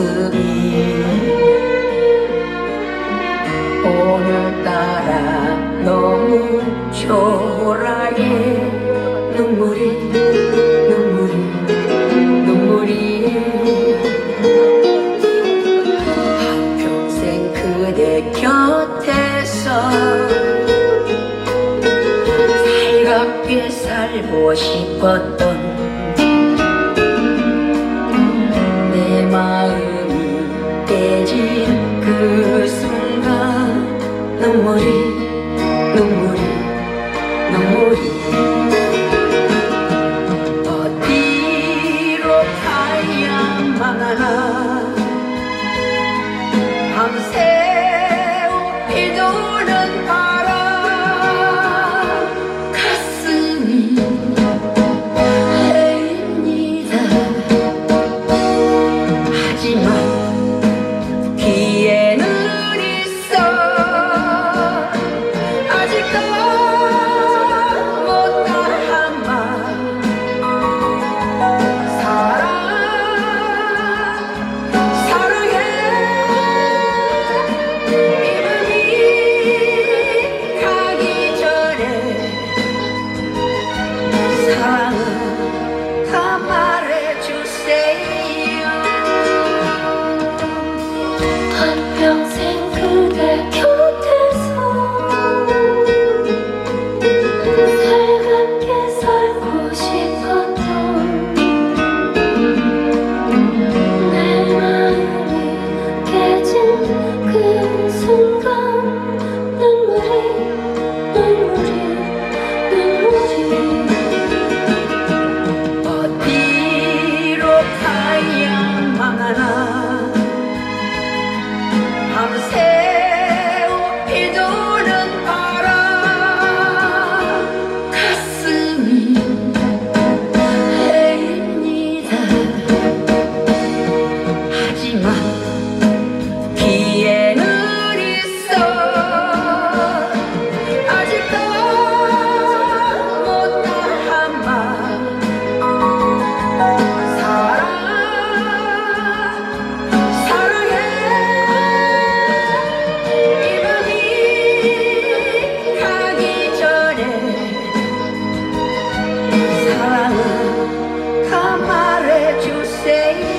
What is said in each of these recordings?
모습이 오늘따라 너무 초라해. 눈물이 눈물이 눈물이. 한평생 그대 곁에서 살갑게 살고 싶었던 na na vocês.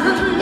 Allah'ım